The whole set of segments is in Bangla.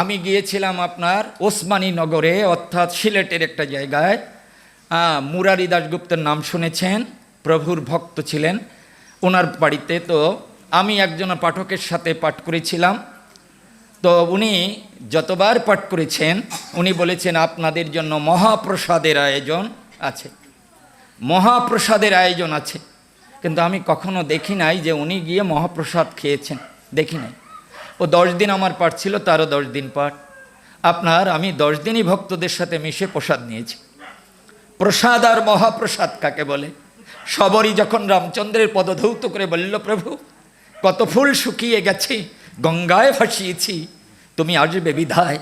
আমি গিয়েছিলাম আপনার ওসমানী নগরে, অর্থাৎ সিলেটের একটা জায়গায়। মুরারি দাশগুপ্তের নাম শুনেছেন, প্রভুর ভক্ত ছিলেন। ওনার বাড়িতে তো আমি একজন পাঠকের সাথে পাঠ করেছিলাম। তো উনি যতবার পাঠ করেছেন, উনি বলেছেন, আপনাদের জন্য মহাপ্রসাদের আয়োজন আছে। মহাপ্রসাদের আয়োজন আছে। কিন্তু আমি কখনো দেখি নাই যে উনি গিয়ে মহাপ্রসাদ খেয়েছেন। দেখি নাই। ও দশ দিন আমার পাঠ ছিল, তারও দশ দিন পাঠ। আপনার, আমি দশ দিনই ভক্তদের সাথে মিশে প্রসাদ নিয়েছি। প্রসাদ আর মহাপ্রসাদ কাকে বলে? সবরই যখন রামচন্দ্রের পদধৌত করে বলল, প্রভু, কত ফুল শুকিয়ে গেছে, গঙ্গায় ভাসিয়েছি, তুমি আসবে বিধায়।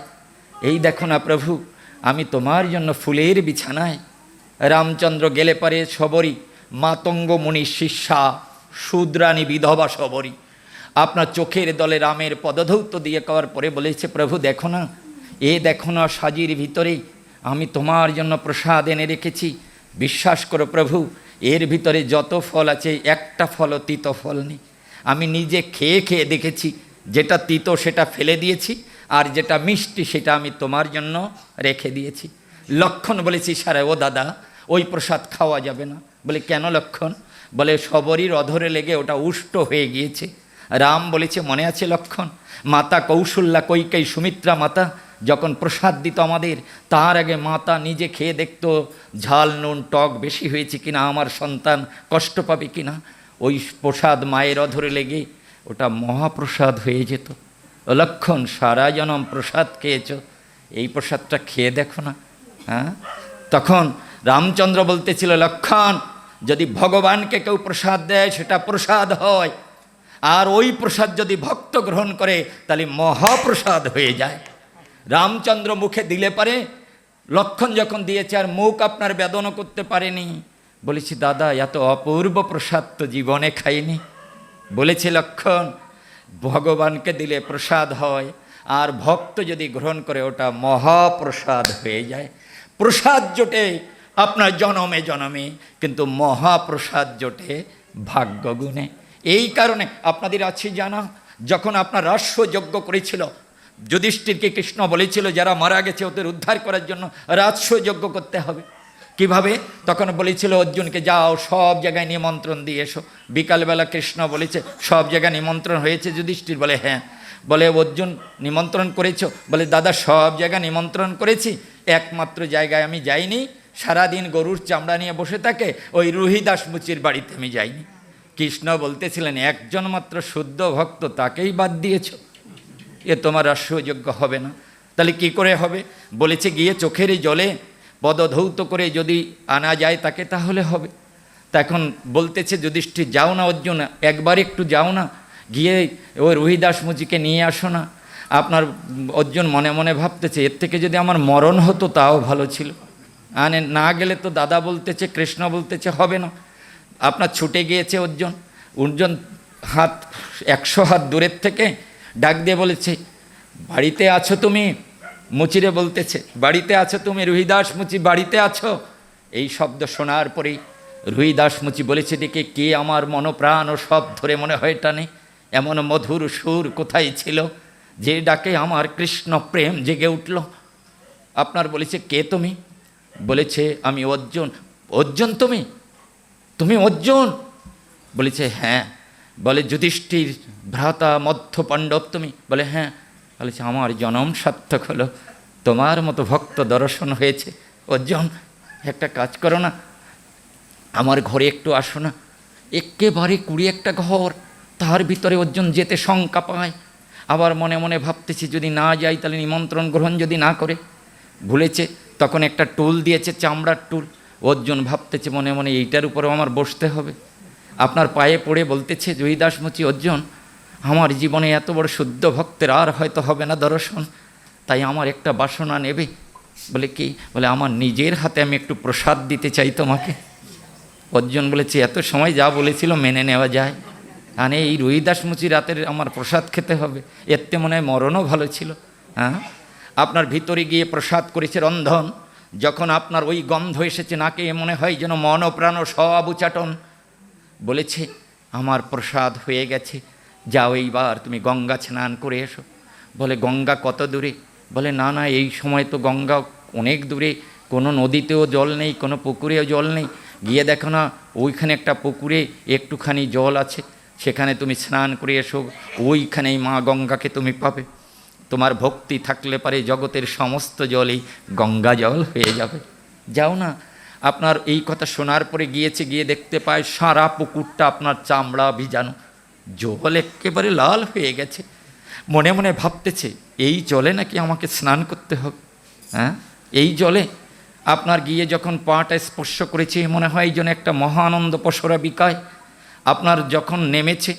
এই দেখো না প্রভু, আমি তোমার জন্য ফুলের বিছানায়। রামচন্দ্র গেলে পারে সবরী মাতঙ্গ মুনি শিষ্যা শূদ্রানী বিধবা সবরী আপনার চোখের দলে রামের পদধৌত দিয়ে করার পরে বলেছে, প্রভু, দেখো না, এ দেখো না সাজির ভিতরে আমি তোমার জন্য প্রসাদ এনে রেখেছি। বিশ্বাস করো প্রভু, এর ভিতরে যত ফল আছে, একটা ফলও তিত ফল নেই। আমি নিজে খেয়ে খেয়ে দেখেছি, যেটা তিতো সেটা ফেলে দিয়েছি, আর যেটা মিষ্টি সেটা আমি তোমার জন্য রেখে দিয়েছি। লক্ষণ বলেছি, সারা ও দাদা, ওই প্রসাদ খাওয়া যাবে না। বলে, কেন লক্ষণ? বলে, সবরই অধরে লেগে ওটা উষ্ট হয়ে গিয়েছে। রাম বলেছে, মনে আছে লক্ষণ? মাতা কৌশল্যা কৈকেই সুমিত্রা মাতা? যখন প্রসাদ দিত আমাদের, তার আগে মাতা নিজে খেয়ে দেখত, ঝাল নুন টক বেশি হয়েছে কিনা, আমার সন্তান কষ্ট পাবে কিনা? ওই প্রসাদ মায়ের অধরে লেগে ওটা মহাপ্রসাদ হয়ে যেত। লক্ষণ, সারা জনম প্রসাদ খেয়েছ? এই প্রসাদটা খেয়ে দেখো না। হ্যাঁ? তখন রামচন্দ্র বলতেছিল, লক্ষণ, যদি ভগবানকে কেউ প্রসাদ দেয়, সেটা প্রসাদ হয়। আর ওই প্রসাদ যদি ভক্ত গ্রহণ করে, তাহলে মহাপ্রসাদ হয়ে যায়। রামচন্দ্র মুখে দিলে পারে, লক্ষণ যখন দিয়েছে, আর মুখ আপনার বেদনা করতে পারেনি। বলেছি, দাদা এত অপূর্ব প্রসাদ তো জীবনে খাইনি। বলেছে, লক্ষণ, ভগবানকে দিলে প্রসাদ হয়, আর ভক্ত যদি গ্রহণ করে, ওটা মহাপ্রসাদ হয়ে যায়। প্রসাদ জোটে আপনার জনমে জনমে, কিন্তু মহাপ্রসাদ জোটে ভাগ্যগুণে। এই কারণে আপনাদের আছে জানা, যখন আপনার রাস্য যজ্ঞ করেছিল, যুধিষ্ঠিরকে কৃষ্ণ বলেছিল যারা মারা গেছে ওদের উদ্ধার করার জন্য রাজস্ব যজ্ঞ করতে হবে। কীভাবে? তখন বলেছিল, অর্জুনকে যাও, সব জায়গায় নিমন্ত্রণ দিয়ে এসো। বিকালবেলা কৃষ্ণ বলেছে, সব জায়গায় নিমন্ত্রণ হয়েছে? যুধিষ্ঠির বলে হ্যাঁ। বলে, অর্জুন, নিমন্ত্রণ করেছ? বলে, দাদা, সব জায়গায় নিমন্ত্রণ করেছি। একমাত্র জায়গায় আমি যাইনি। সারাদিন গরুর চামড়া নিয়ে বসে থাকে। ওই রুহিদাস মুচির বাড়িতে আমি যাইনি। কৃষ্ণ বলতেছিলেন, একজন মাত্র শুদ্ধ ভক্ত, তাকেই বাদ দিয়েছ। এ তোমার রাষ্ট্রযোগ্য হবে না। তাহলে কি করে হবে? বলেছে, গিয়ে চোখেরই জলে পদধৌত করে যদি আনা যায়, তাকে তাহলে হবে। তা এখন বলতেছে, যুধিষ্ঠির, যাও না অর্জুন, একবার একটু যাও না। গিয়ে ওই রোহিদাস মুজিকে নিয়ে আসো না। আপনার অর্জুন মনে মনে ভাবতেছে, এর থেকে যদি আমার মরণ হতো, তাও ভালো ছিল। আনে, না গেলে তো দাদা বলতেছে, কৃষ্ণ বলতেছে, হবে না। আপনার ছুটে গিয়েছে অর্জুন অর্জুন হাত, একশো হাত দূরের থেকে ডাক দিয়ে বলেছে, বাড়িতে আছো তুমি? মুচিরে বলতেছে, বাড়িতে আছো তুমি, রুহিদাস মুচি, বাড়িতে আছো? এই শব্দ শোনার পরেই রুহিদাস মুচি বলেছে, দেখে কে আমার মনপ্রাণ ও সব ধরে মনে হয় টানে। এমন মধুর সুর কোথায় ছিল যে ডাকে আমার কৃষ্ণ প্রেম জেগে উঠল? আপনার বলেছে, কে তুমি? বলেছে, আমি অর্জুন। অর্জুন তুমি? তুমি অর্জুন? বলেছে হ্যাঁ। বলে, যুধিষ্ঠির, ভ্রাতা, মধ্য পাণ্ডব তুমি? বলে হ্যাঁ। বলেছে, আমার জনম সার্থক হলো। তোমার মতো ভক্ত দর্শন হয়েছে। অর্জুন, একটা কাজ করো না। আমার ঘরে একটু আসো না। একেবারে কুড়ি একটা ঘর। তার ভিতরে অর্জুন যেতে শঙ্কা পায়। আবার মনে মনে ভাবতেছি, যদি না যাই, তাহলে নিমন্ত্রণ গ্রহণ যদি না করে। ভুলেছে, তখন একটা টুল দিয়েছে, চামড়ার টুল। অর্জুন ভাবতেছে মনে মনে, এইটার উপরেও আমার বসতে হবে। আপনার পায়ে পড়ে বলতেছে জয়ীদাস মুচি অর্জুন, আমার জীবনে এত বড় শুদ্ধ ভক্তের আর হয়তো হবে না দর্শন, তাই আমার একটা বাসনা নেবে। বলে কি? বলে, আমার নিজের হাতে আমি একটু প্রসাদ দিতে চাই তোমাকে। অর্জুন বলেছে, এত সময় যা বলেছিল মেনে নেওয়া যায়। মানে এই রুহিদাস মুচি রাতের আমার প্রসাদ খেতে হবে। এতে মনে হয় মরণও ভালো ছিল। হ্যাঁ? আপনার ভিতরে গিয়ে প্রসাদ করেছে রন্ধন। যখন আপনার ওই গন্ধ এসেছে, নাকে মনে হয় যেন মন প্রাণ সব উচাটন। বলেছে, আমার প্রসাদ হয়ে গেছে। যাও এইবার, তুমি গঙ্গা স্নান করে এসো। বলে, গঙ্গা কত দূরে? বলে, না না, এই সময় তো গঙ্গা অনেক দূরে। কোনো নদীতেও জল নেই, কোনো পুকুরেও জল নেই। গিয়ে দেখো না, ওইখানে একটা পুকুরে একটুখানি জল আছে। সেখানে তুমি স্নান করে এসো, ওইখানেই মা গঙ্গাকে তুমি পাবে। তোমার ভক্তি থাকলে পারে জগতের সমস্ত জলই গঙ্গা জল হয়ে যাবে। যাও না, আপনার এই কথা শোনার পরে গিয়েছে, গিয়ে দেখতে পায় সারা পুকুরটা আপনার চামড়া ভিজানো। জল একেবারে লাল হয়ে গেছে। মনে মনে ভাবতেছে, এই জলে নাকি আমাকে স্নান করতে হবে? হ্যাঁ? এই জলে আপনার গিয়ে যখন পাটা স্পর্শ করেছে, মনে হয় এই জন্য একটা মহানন্দ পশরা বিকায়। আপনার যখন নেমেছে,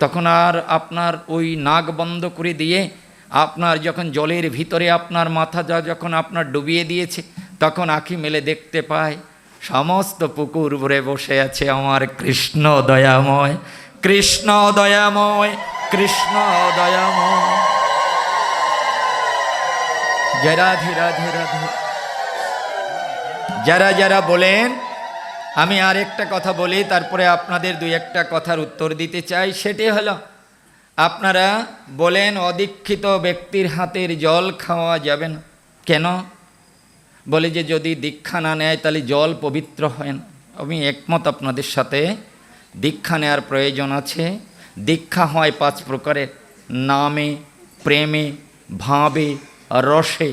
তখন আর আপনার ওই নাক বন্ধ করে দিয়ে আপনার যখন জলের ভিতরে আপনার মাথা যা যখন আপনার ডুবিয়ে দিয়েছে, তখন আঁখি মেলে দেখতে পায়, সমস্ত পুকুর ভরে বসে আছে আমার কৃষ্ণ দয়াময় কৃষ্ণ দয়াময় কৃষ্ণ দয়াময় জয় রাধে রাধে রাধে। যারা যারা বলেন, আমি আর একটা কথা বলি, তারপরে আপনাদের দুই একটা কথার উত্তর দিতে চাই, সেটি হলো আপনারা বলেন অদীক্ষিত ব্যক্তির হাতের জল খাওয়া যাবে না। কেন? বলে যে যদি দীক্ষা না নেয়, তাহলে জল পবিত্র হয় না। আমি একমত আপনাদের সাথে, দীক্ষা নেওয়ার প্রয়োজন আছে। দীক্ষা হয় পাঁচ প্রকারের। নামে, প্রেমে, ভাবে, রসে।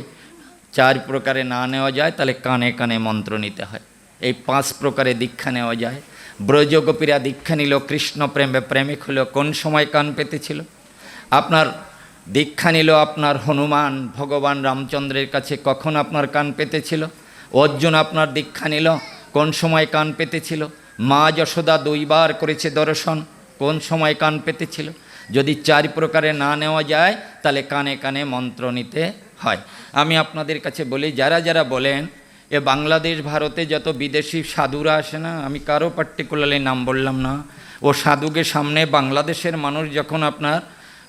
চার প্রকারে না নেওয়া যায়, তাহলে কানে কানে মন্ত্র নিতে হয়। এই পাঁচ প্রকারে দীক্ষা নেওয়া যায়। ব্রজগোপীরা দীক্ষা নিল, কৃষ্ণ প্রেমে প্রেমিক হলো, কোন সময় কান পেতেছিল? আপনার দীক্ষা নিল আপনার হনুমান, ভগবান রামচন্দ্রের কাছে কখন আপনার কান পেতেছিল? অর্জুন আপনার দীক্ষা নিল, কোন সময় কান পেতেছিল? মা যশোদা দুইবার করেছে দর্শন, কোন সময় কান পেতেছিল? যদি চার প্রকারে না নেওয়া যায়, তাহলে কানে কানে মন্ত্র নিতে হয়। আমি আপনাদের কাছে বলি, যারা যারা বলেন এ বাংলাদেশ, ভারতে যত বিদেশি সাধুরা আসে না, আমি কারও পার্টিকুলারলি নাম বললাম না। ও সাধুকে সামনে বাংলাদেশের মানুষ যখন আপনার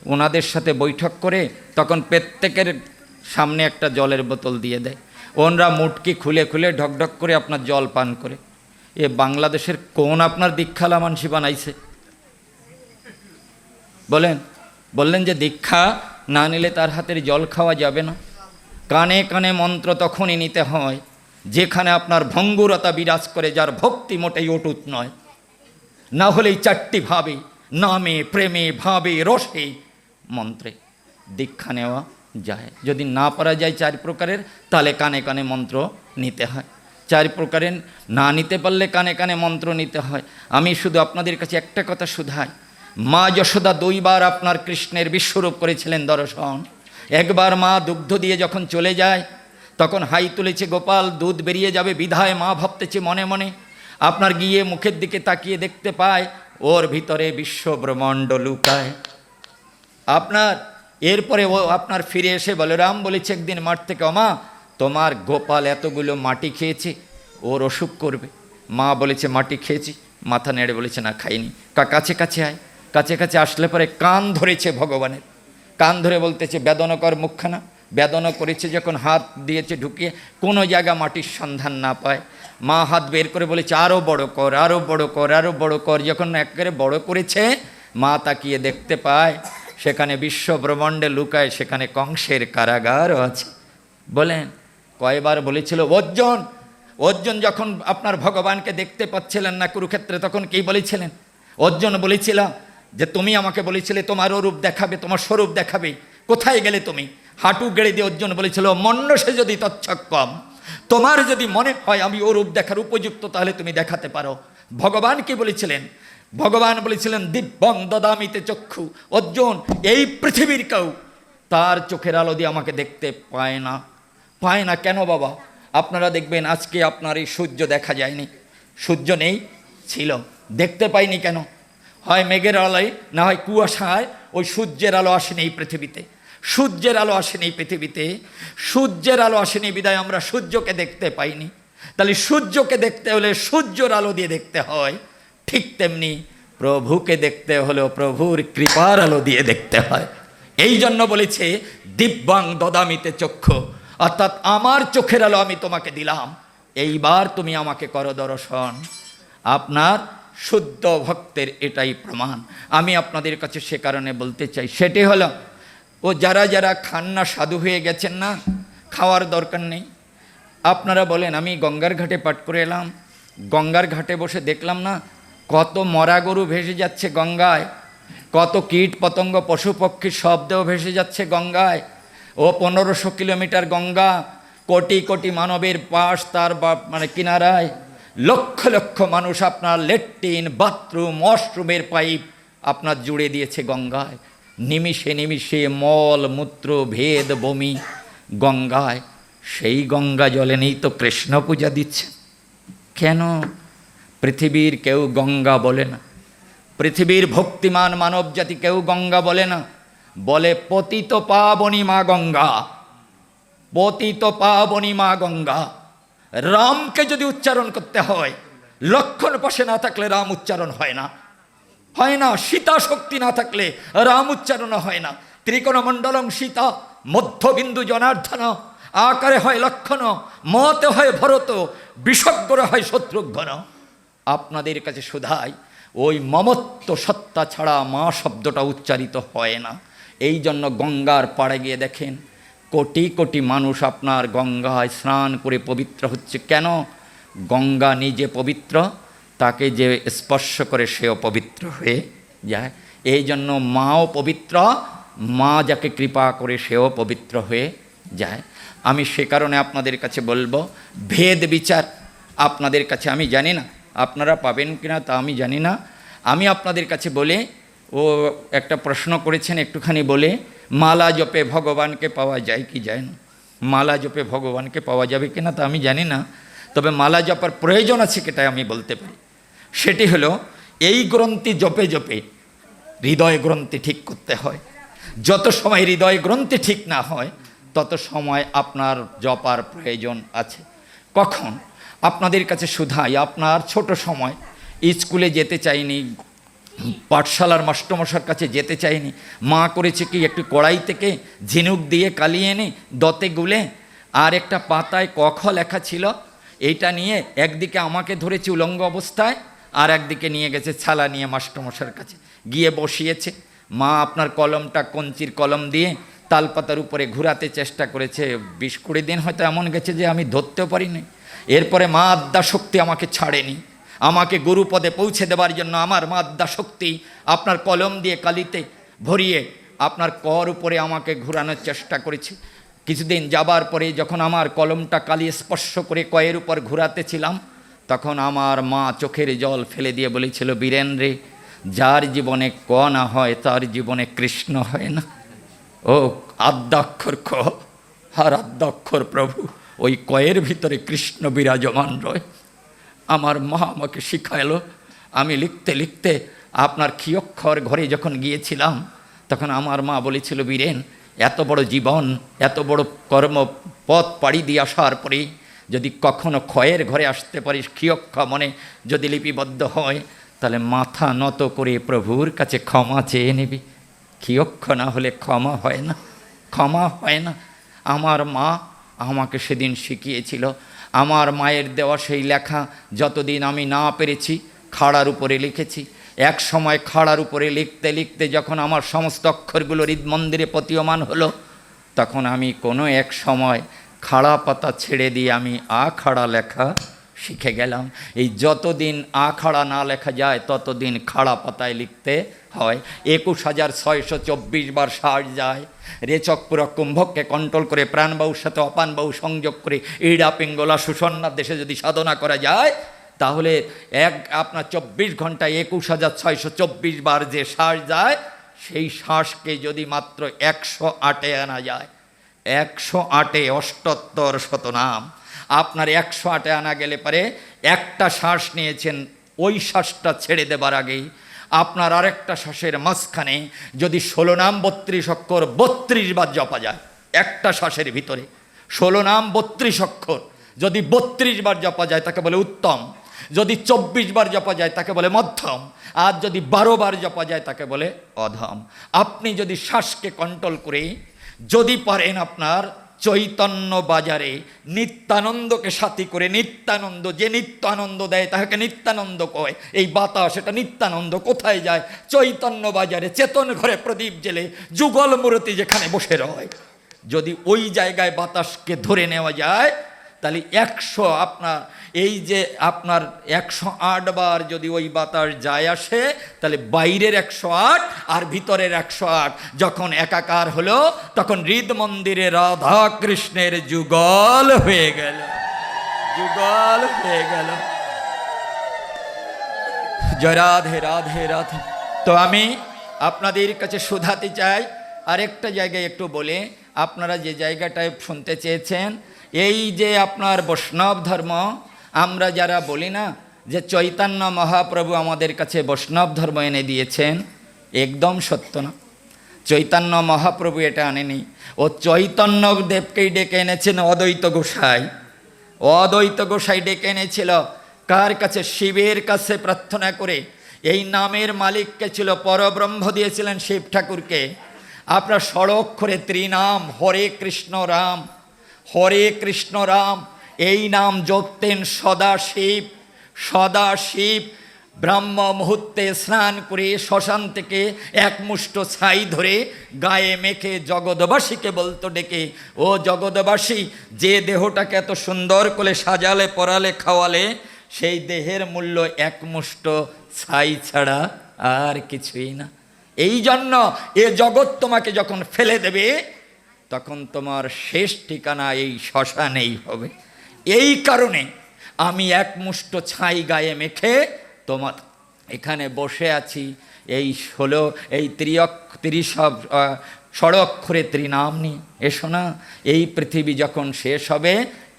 ওনাদের সাথে বৈঠক করে, তখন প্রত্যেকের সামনে একটা জলের বোতল দিয়ে দেয়। ওনরা মুটকি খুলে খুলে ঢকঢক করে আপনার জল পান করে। এ বাংলাদেশের কোন আপনার দীক্ষালা মানসি বানাইছে? বলেন, বললেন যে দীক্ষা না নিলে তার হাতের জল খাওয়া যাবে না। কানে কানে মন্ত্র তখনই নিতে হয় যেখানে আপনার ভঙ্গুরতা বিরাজ করে, যার ভক্তি মোটেই অটুট নয়। না হলেই চারটি ভাবে, নামে, প্রেমে, ভাবে, রসে, মন্ত্রে দীক্ষা নেওয়া যায়। যদি না পারা যায় চার প্রকারের, তাহলে কানে কানে মন্ত্র নিতে হয়। চার প্রকারের না নিতে পারলে কানে কানে মন্ত্র নিতে হয়। আমি শুধু আপনাদের কাছে একটা কথা শুধাই। মা যশোদা দুইবার আপনার কৃষ্ণের বিশ্বরূপ করেছিলেন দর্শন। একবার মা দুগ্ধ দিয়ে যখন চলে যায় তখন হাই তুলেছে গোপাল, দুধ বেরিয়ে যাবে, বিধায় মা ভাবতেছে মনে মনে। আপনার গিয়ে মুখের দিকে তাকিয়ে দেখতে পায়, ওর ভিতরে বিশ্ব ব্রহ্মাণ্ড লুকায়। আপনার, এরপরে ও আপনার ফিরে এসে বলরাম বলেছে একদিন মাঠ থেকে অমা তোমার গোপাল এতগুলো মাটি খেয়েছে, ওর অসুখ করবে। মা বলেছে, মাটি খেয়েছি। মাথা নেড়ে বলেছে, না, খাইনি। কাছে কাছে আয়। কাছে কাছে আসলে পরে কান ধরেছে ভগবানের। কান ধরে বলতেছে, বেদনকর মুখখানা বেদনা করেছে, যখন হাত দিয়েছে ঢুকিয়ে কোনো জায়গা মাটির সন্ধান না পায়। মা হাত বের করে বলেছে আরও বড় কর আরও বড় কর আরও বড় কর। যখন একেবারে বড় করেছে, মা তাকিয়ে দেখতে পায়, সেখানে বিশ্ব ব্রহ্মাণ্ডে লুকায় সেখানে কংসের কারাগারও আছে। বলেন, কয়বার বলেছিল, অর্জুন অর্জুন যখন আপনার ভগবানকে দেখতে পাচ্ছিলেন না কুরুক্ষেত্রে, তখন কি বলেছিলেন? অর্জুন বলেছিল যে, তুমি আমাকে বলেছিলে, তোমার রূপ দেখাবে, তোমার স্বরূপ দেখাবে। কোথায় গেলে তুমি? হাঁটু গেড়ে দিয়ে অর্জুন বলেছিল মন্য সে যদি তৎসক্ষম তোমার যদি মনে হয় আমি ও রূপ দেখার উপযুক্ত, তাহলে তুমি দেখাতে পারো। ভগবান কি বলেছিলেন? ভগবান বলেছিলেন, দিব্যং দদামিতে চক্ষু, অর্জুন, এই পৃথিবীর কেউ তার চোখের আলো দিয়ে আমাকে দেখতে পায় না। পায় না কেন বাবা? আপনারা দেখবেন, আজকে আপনার এই সূর্য দেখা যায়নি। সূর্য নেই, ছিল। দেখতে পাইনি কেন? হয় মেঘের আলোয়, না হয় কুয়াশায় ওই সূর্যের আলো আসেনি এই পৃথিবীতে। সূর্যের আলো আসেনি পৃথিবীতে। সূর্যের আলো আসেনি, বিদায় আমরা সূর্যকে দেখতে পাইনি। তাহলে সূর্যকে দেখতে হলে সূর্যর আলো দিয়ে দেখতে হয়। ঠিক তেমনি প্রভুকে দেখতে হলেও প্রভুর কৃপার আলো দিয়ে দেখতে হয়। এই জন্য বলেছে, দিব্যাং দদামিতে চক্ষু। অর্থাৎ আমার চোখের আলো আমি তোমাকে দিলাম। এইবার তুমি আমাকে করো দর্শন। আপনার শুদ্ধ ভক্তের এটাই প্রমাণ। আমি আপনাদের কাছে সে কারণে বলতে চাই, সেটি হলো ও যারা যারা খান না সাধু হয়ে গেছেন না, খাওয়ার দরকার নেই। আপনারা বলেন, আমি গঙ্গার ঘাটে পাঠ করে এলাম। গঙ্গার ঘাটে বসে দেখলাম না, কত মরা গরু ভেসে যাচ্ছে গঙ্গায়, কত কীট পতঙ্গ পশু পক্ষীর শব্দেও ভেসে যাচ্ছে গঙ্গায়। ও পনেরোশো কিলোমিটার গঙ্গা, কোটি কোটি মানবের পাশ তার মানে কিনারায়। লক্ষ লক্ষ মানুষ আপনার লেট্রিন, বাথরুম, ওয়াশরুমের পাইপ আপনার জুড়ে দিয়েছে গঙ্গায়। নিমিষে নিমিষে মল, মূত্র, ভেদ, বমি। গঙ্গায়, সেই গঙ্গা জলে নেই তো কৃষ্ণ পূজা দিচ্ছে। কেন? পৃথিবীর কেউ গঙ্গা বলে না। পৃথিবীর ভক্তিমান মানব জাতি কেউ গঙ্গা বলে না। বলে, পতিত পাবনী মা গঙ্গা। পতিত পাবনী মা গঙ্গা। রামকে যদি উচ্চারণ করতে হয়, লক্ষণ পাশে না থাকলে রাম উচ্চারণ হয় না। হয় না সীতা শক্তি না থাকলে রাম উচ্চারণ হয় না। ত্রিকোণমণ্ডলং সীতা, মধ্যবিন্দু জনার্দন আকারে হয় লক্ষণ, মতে হয় ভরত বিষগ্র হয় শত্রুঘ্ন। আপনাদের কাছে শুধাই, ওই মমত্ব সত্তা ছাড়া মা শব্দটা উচ্চারিত হয় না। এই জন্য গঙ্গার পাড়ে গিয়ে দেখেন, কোটি কোটি মানুষ আপনার গঙ্গায় স্নান করে পবিত্র হচ্ছে। কেন? গঙ্গা নিজে পবিত্র তাকে যে স্পর্শ করে সেও পবিত্র হয়ে যায়। এই জন্য মাও পবিত্র, মা যাকে কৃপা করে সেও পবিত্র হয়ে যায়। আমি সে কারণে আপনাদের কাছে বলব, ভেদ বিচার আপনাদের কাছে আমি জানি না, আপনারা পাবেন কিনা তা আমি জানি না। আমি আপনাদের কাছে বলে, ও একটা প্রশ্ন করেছেন একটুখানি বলে, মালা জপে ভগবানকে পাওয়া যায় কি যায় না? মালা জপে ভগবানকে পাওয়া যাবে কিনা তা আমি জানি না, তবে মালা জপার প্রয়োজন আছে সেটা আমি বলতে পারি। সেটি হলো, এই গ্রন্থি জপে জপে হৃদয় গ্রন্থি ঠিক করতে হয়। যত সময় হৃদয় গ্রন্থি ঠিক না হয়, তত সময় আপনার জপার প্রয়োজন আছে। কখন? আপনাদের কাছে শুধাই, আপনার ছোট সময়। স্কুলে যেতে চাইনি, পাঠশালার মাস্টমশার কাছে যেতে চাইনি। মা করেছে কি, একটু কড়াই থেকে ঝিনুক দিয়ে কালিয়ে এনে দতে গুলে, আর একটা পাতায় কখ লেখা ছিল, এইটা নিয়ে একদিকে আমাকে ধরেছে উলঙ্গ অবস্থায় আর একদিকে নিয়ে গেছে ছালা নিয়ে মাস্টমশার কাছে। গিয়ে বসিয়েছে। মা আপনার কলমটা কঞ্চির কলম দিয়ে তালপাতার উপরে ঘুরাতে চেষ্টা করেছে। বিশ কুড়ি দিন হয়তো এমন গেছে যে আমি ধরতেও পারিনি। এরপরে মা আদ্যা শক্তি আমাকে ছাড়েনি। আমাকে গুরুপদে পৌঁছে দেওয়ার জন্য আমার মা আদ্যা শক্তি আপনার কলম দিয়ে কালিতে ভরিয়ে আপনার কর উপরে আমাকে ঘুরানোর চেষ্টা করেছে। কিছুদিন যাবার পরে যখন আমার কলমটা কালি স্পর্শ করে কয়ের উপর ঘুরাতেছিলাম তখন আমার মা চোখের জল ফেলে দিয়ে বলেছিল, বীরেন রে, যার জীবনে ক না হয়, তার জীবনে কৃষ্ণ হয় না। ও, আদ্যাক্ষর ক, আর আদ্যাক্ষর প্রভু, ওই কয়ের ভিতরে কৃষ্ণ বিরাজমান রয়। আমার মা আমাকে শিখাইলো, আমি লিখতে লিখতে আপনার ক্ষিয়ক্ষর ঘরে যখন গিয়েছিলাম, তখন আমার মা বলেছিল, বীরেন, এত বড় জীবন, এত বড় কর্ম পথ পাড়ি দিয়ে আসার পরে যদি কখনো ক্ষয়ের ঘরে আসতে পারিস, ক্ষিয়ক্ষ মনে যদি লিপিবদ্ধ হয়, তাহলে মাথা নত করে প্রভুর কাছে ক্ষমা চেয়ে নিবি। ক্ষিয়ক্ষ না হলে ক্ষমা হয় না, ক্ষমা হয় না। আমার মা আমাকে সেদিন শিখিয়েছিল, আমার মায়ের দেওয়া সেই লেখা, যতদিন আমি না পেরেছি, খাড়ার উপরে লিখেছি। এক সময় খাড়ার উপরে লিখতে লিখতে যখন আমার সমস্ত অক্ষরগুলো হৃদমন্দিরে প্রতীয়মান হলো, তখন আমি কোনো এক সময় খাড়া পাতা ছেড়ে দিয়ে আমি আ খাড়া লেখা শিখে গেলাম। এই যতদিন আ খাড়া না লেখা যায়, ততদিন খাড়া পাতায় লিখতে হয়। একুশ হাজার ছয়শো চব্বিশ বার শ্বাস যায়। রেচক পুরো কুম্ভককে কন্ট্রোল করে প্রাণবায়ুর সাথে অপানবায়ু সংযোগ করে, ইড়া, পিঙ্গলা সুষন্নার দেশে যদি সাধনা করা যায়, তাহলে এক, আপনার চব্বিশ ঘন্টায় একুশ হাজার ছয়শো চব্বিশ বার যে শ্বাস যায়, সেই শ্বাসকে যদি মাত্র একশো আটে আনা যায়। একশো আটে অষ্টোত্তর শতনাম। আপনার একশো আটে আনা গেলে পারে একটা শ্বাস নিয়েছেন, ওই শ্বাসটা ছেড়ে দেবার আগেই। আপনার আরেকটা শ্বাসের মাঝখানে যদি ষোলো নাম বত্রিশ অক্ষর বত্রিশ বার জপা যায়, একটা শ্বাসের ভিতরে। ষোলো নাম বত্রিশ অক্ষর যদি বত্রিশ বার জপা যায়, তাকে বলে উত্তম। যদি চব্বিশ বার জপা যায়, তাকে বলে মধ্যম। আর যদি বারো বার জপা যায়, তাকে বলে অধম। আপনি যদি শ্বাসকে কন্ট্রোল করে যদি পারেন আপনার চৈতন্য বাজারে নিত্যানন্দকে সাথী করে নিত্যানন্দ, যে নিত্যানন্দ দেয় তাহাকে নিত্যানন্দ কয়। এই বাতাস, এটা নিত্যানন্দ কোথায় যায়? চৈতন্য বাজারে চেতন ঘরে প্রদীপ জেলে যুগল মূর্তি যেখানে বসে রয়। যদি ওই জায়গায় বাতাসকে ধরে নেওয়া যায়, তাহলে একশো আপনার এই যে আপনার একশো আট বার যদি ওই বাতাস যায় আসে, তাহলে বাইরের একশো আট আর ভিতরের একশো আট। যখন একাকার হলো, তখন হৃদ মন্দিরে রাধা কৃষ্ণের যুগল হয়ে গেল। যুগল হয়ে গেল। জয় রাধে রাধে রাধে। তো আমি আপনাদের কাছে শোধাতে চাই, আরেকটা জায়গায় একটু বলে, আপনারা যে জায়গাটায় শুনতে চেয়েছেন, এই যে আপনার বৈষ্ণব ধর্ম আমরা যারা বলি না যে চৈতন্য মহাপ্রভু আমাদের কাছে বৈষ্ণব ধর্ম এনে দিয়েছেন, একদম সত্য না। চৈতন্য মহাপ্রভু এটা আনেনি। ও চৈতন্য দেবকেই ডেকে এনেছেন অদ্বৈত গোসাই। অদ্বৈত গোসাই ডেকে এনেছিল কার কাছে? শিবের কাছে প্রার্থনা করে। এই নামের মালিককে ছিল পরব্রহ্ম, দিয়েছিলেন শিব ঠাকুরকে। আপনার সড়ক্ষরে ত্রিনাম, হরে কৃষ্ণ রাম, হরে কৃষ্ণ রাম। এই নাম জপতেন সদা শিব সদা শিব ব্রাহ্ম মুহূর্তে স্নান করে শ্মশান থেকে এক মুষ্ট ছাই ধরে গায়ে মেখে জগৎবাসীকে বলতো ডেকে, ও জগৎবাসী, যে দেহটাকে এত সুন্দর করে সাজালে, পরালে, খাওয়ালে, সেই দেহের মূল্য এক মুষ্ট ছাই ছাড়া আর কিছুই না। এই জন্য এ জগৎ তোমাকে যখন ফেলে দেবে, তখন তোমার শেষ ঠিকানা এই শ্মশানেই হবে। এই কারণে আমি এক মুষ্ট ছাই গায়ে মেখে তোমার এখানে বসে আছি। এই ষোলো, এই ত্রিয়ক ত্রিসব ষড়ক্ষরে ত্রিনাম নিয়ে। এসো না, এই পৃথিবী যখন শেষ হবে,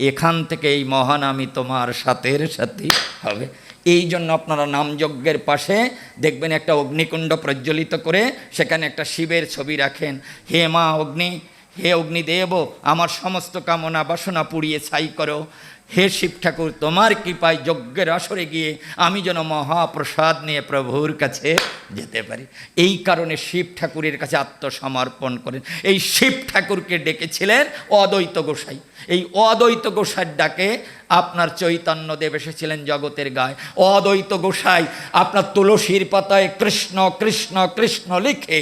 এখান থেকে এই মহান আমি তোমার সাথের সাথে হবে। এই জন্য আপনারা নামযজ্ঞের পাশে দেখবেন একটা অগ্নিকুণ্ড প্রজ্বলিত করে সেখানে একটা শিবের ছবি রাখেন। হে মা অগ্নি হে অগ্নিদেব, আমার সমস্ত কামনা বাসনা পুড়িয়ে ছাই করো। হে শিব ঠাকুর, তোমার কৃপায় যজ্ঞের আসরে গিয়ে আমি যেন মহাপ্রসাদ নিয়ে প্রভুর কাছে যেতে পারি। এই কারণে শিব ঠাকুরের কাছে আত্মসমর্পণ করেন। এই শিব ঠাকুরকে ডেকেছিলেন অদ্বৈত গোসাই। এই অদ্বৈত গোসাইয়ের ডাকে আপনার চৈতন্য দেব এসেছিলেন জগতের গায়ে। অদ্বৈত গোসাই আপনার তুলসীর পাতায় কৃষ্ণ কৃষ্ণ কৃষ্ণ লিখে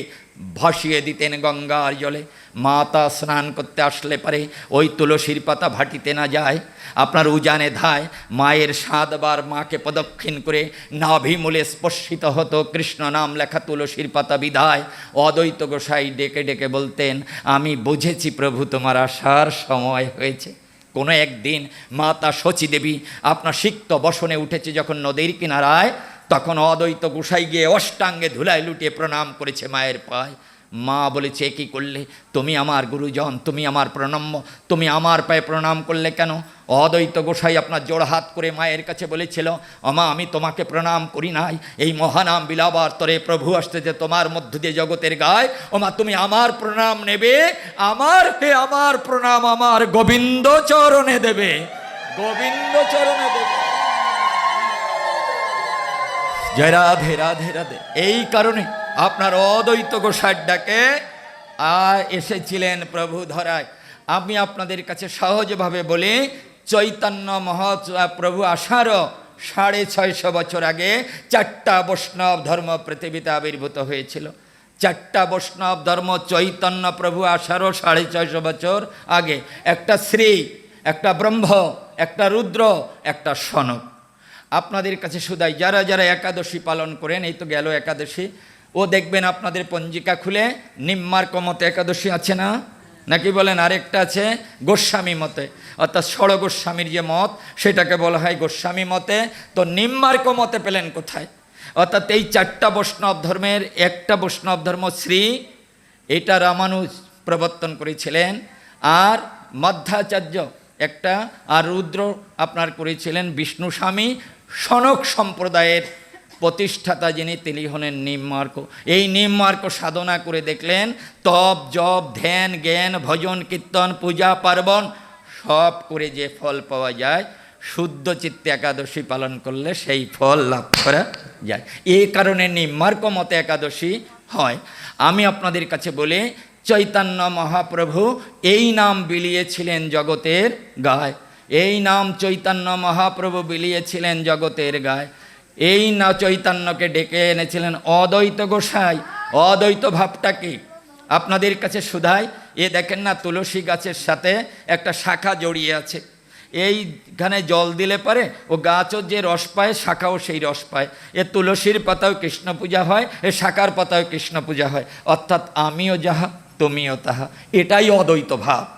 ভাসিয়ে দিতেন গঙ্গার জলে। মাতা স্নান করতে আসলে পারে ওই তুলসীর পাতা ভাটিতে না যায়। আপনার উজানে ধায় মায়ের সাতবার মাকে প্রদক্ষিণ করে নাভিমূলে স্পর্শিত হতো। কৃষ্ণ নাম লেখা তুলসীর পাতা বিধায় অদ্বৈত গোসাই ডেকে ডেকে বলতেন, আমি বুঝেছি প্রভু, তোমার আসার সময় হয়েছে। কোনো একদিন মাতা শচী দেবী আপনার সিক্ত বসনে উঠেছে যখন নদীর কিনারায়, তখন অদ্বৈত গোসাই গিয়ে অষ্টাঙ্গে ধুলায় লুটিয়ে প্রণাম করেছে মায়ের পায়। মা বলেছে কি করলে? তুমি আমার গুরুজন, তুমি আমার প্রণম্য, তুমি আমার পায়ে প্রণাম করলে কেন? অদ্বৈত গোসাই আপনার জোড় হাত করে মায়ের কাছে বলেছিল, অমা, আমি তোমাকে প্রণাম করি নাই। এই মহানাম বিলাবার তরে প্রভু আসতে যে তোমার মধ্য দিয়ে জগতের গায়। ওমা তুমি আমার প্রণাম নেবে, আমার হে আমার প্রণাম আমার গোবিন্দ চরণে দেবে। গোবিন্দ চরণে দেবে। জয় রাধে রাধে রাধে। এই কারণে আপনার অদ্বৈত গোসার ডাকে এসেছিলেন প্রভু ধরায়। আমি আপনাদের কাছে সহজভাবে বলি, চৈতন্য মহা প্রভু আসারও সাড়ে ছয়শো বছর আগে চারটা বৈষ্ণব ধর্ম পৃথিবীতে আবির্ভূত হয়েছিল। চারটা বৈষ্ণব ধর্ম চৈতন্য, প্রভু আসারও সাড়ে ছয়শো বছর আগে। একটা শ্রী, একটা ব্রহ্ম, একটা রুদ্র, একটা সনক আপনাদের কাছে শুধাই, যারা যারা একাদশী পালন করেন, এই তো গেল একাদশী। ও দেখবেন আপনাদের পঞ্জিকা খুলে নিম্মার্ক মতে একাদশী আছে না? নাকি বলেন আরেকটা আছে? গোস্বামী মতে। অর্থাৎ ষড় গোস্বামীর যে মত, সেটাকে বলা হয় গোস্বামী মতে। তো নিম্মার্ক মতে পেলেন কোথায়? অর্থাৎ এই চারটা বৈষ্ণব ধর্মের একটা বৈষ্ণব ধর্ম শ্রী এটা রামানুজ প্রবর্তন করেছিলেন আর মধ্যাচার্য একটা আর রুদ্র আপনার করেছিলেন বিষ্ণু স্বামী সনক সম্প্রদায়ের প্রতিষ্ঠাতা যিনি, তিনি হলেন নিম্মার্ক এই নিম্মার্ক সাধনা করে দেখলেন, তপ, জপ, ধ্যান, জ্ঞান, ভজন, কীর্তন, পূজা, পার্বণ, সব করে যে ফল পাওয়া যায়, শুদ্ধ চিত্তে একাদশী পালন করলে সেই ফল লাভ করা যায়। এই কারণে নিম্মার্ক মতে একাদশী হয়। আমি আপনাদের কাছে বলি, চৈতন্য মহাপ্রভু এই নাম বিলিয়েছিলেন জগতের গায়। এই নাম চৈতন্য মহাপ্রভু বিলিয়েছিলেন জগতের গায়। এই না চৈতন্যকে ডেকে এনেছিলেন, অদ্বৈত গোসাই, অদ্বৈত ভাবটা কি? আপনাদের কাছে শুধাই এ দেখেন না, তুলসী গাছের সাথে একটা শাখা জড়িয়ে আছে। এইখানে জল দিলে পারে ও গাছও যে রস পায়, শাখাও সেই রস পায়। এ তুলসীর পাতাও কৃষ্ণ পূজা হয়, এ শাখার পাতাও কৃষ্ণ পূজা হয়। অর্থাৎ আমিও যাহা, তুমিও তাহা। এটাই অদ্বৈত ভাব।